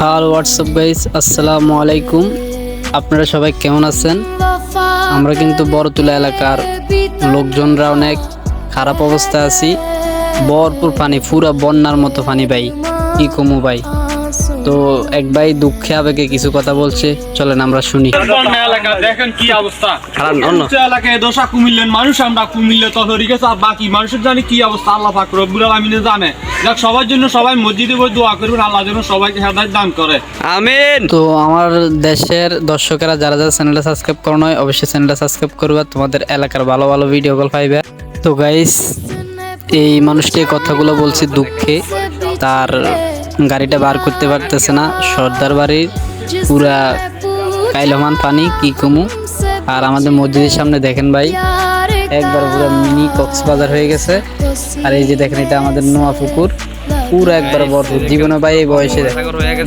Hello WhatsApp guys আসসালামু আলাইকুম। আপনারা সবাই কেমন আছেন? আমরা কিন্তু বড়তুলা এলাকার লোকজনরা অনেক খারাপ অবস্থায় আছি। ভরপুর পানি, পুরা বন্যার মতো পানি ভাই, কি কমু ভাই? তো এক ভাই দুঃখে আবেগে কিছু কথা বলছে। চলেন আমরা শুনি। এলাকা দেখেন কি অবস্থা। অন্য। এলাকায় দোষা কুমিল্লেন মানুষ আমরা কুমিল্লে তো ধরে গেছে আর বাকি মানুষের জানি কি অবস্থা আল্লাহ পাক রব্বুল আলামিনে জানে। দেখ সবার জন্য সবাই মসজিদে বই দোয়া করবেন আল্লাহ যেন সবাইকে হেদায়েত দান করে। আমিন। তো আমার দেশের দর্শকেরা যারা যারা চ্যানেলটা সাবস্ক্রাইব করো নয় অবশ্যই চ্যানেলটা সাবস্ক্রাইব করবে তোমাদের এলাকার ভালো ভালো ভিডিও কল পাইবে। তো গাইস এই মানুষটি কথাগুলো বলছে দুঃখে। তার গাড়িটা বার করতে পারতেছে না। সর্দার বাড়ির পুরা কাইলমান পানি কি কমু। আর আমাদের মসজিদের সামনে দেখেন ভাই, একবার পুরো মিনি কক্সবাজার হয়ে গেছে। আর এই যে দেখেন, এটা আমাদের নোয়া পুকুর। পুরো একবার ভরপুর। জীবনে ভাই এই বয়সে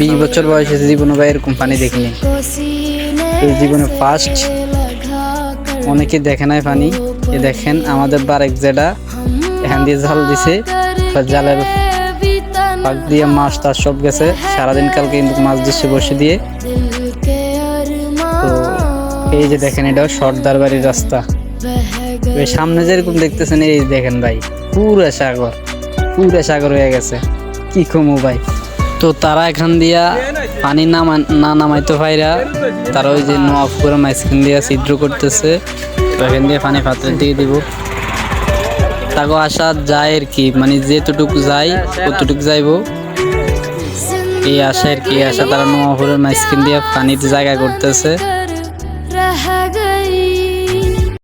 বিশ বছর বয়সে জীবনে ভাই এরকম পানি দেখিনি। এই জীবনে ফার্স্ট অনেকে দেখে নাই পানি। এ দেখেন, আমাদের বারেক যেটা এখান দিয়ে জাল দিছে। জালের পাক দিয়ে মাছ টাছ সব গেছে। সারাদিন কালকে কিন্তু মাছ দিচ্ছে বসে দিয়ে। তো এই যে দেখেন এটা সর্দার বাড়ির রাস্তা। সামনে যেরকম দেখতেছেন, এই দেখেন ভাই, পুরো সাগর, পুরা সাগর হয়ে গেছে। কি কমু ভাই। তো তারা এখান দিয়া পানি না নামাইতে পাইরা তারা ওই যে নোয়াফ করে মাঝখান দিয়া ছিদ্র করতেছে। তো এখান দিয়ে পানি পাত্রের দিকে দিব। তাকে আসা যায় আর কি মানে যেতটুকু যাই কতটুকু যাইব। এই আশা আর কি আশা তারা নোয়াপুরের মাইস্কিন দিয়ে পানির জায়গা করতেছে।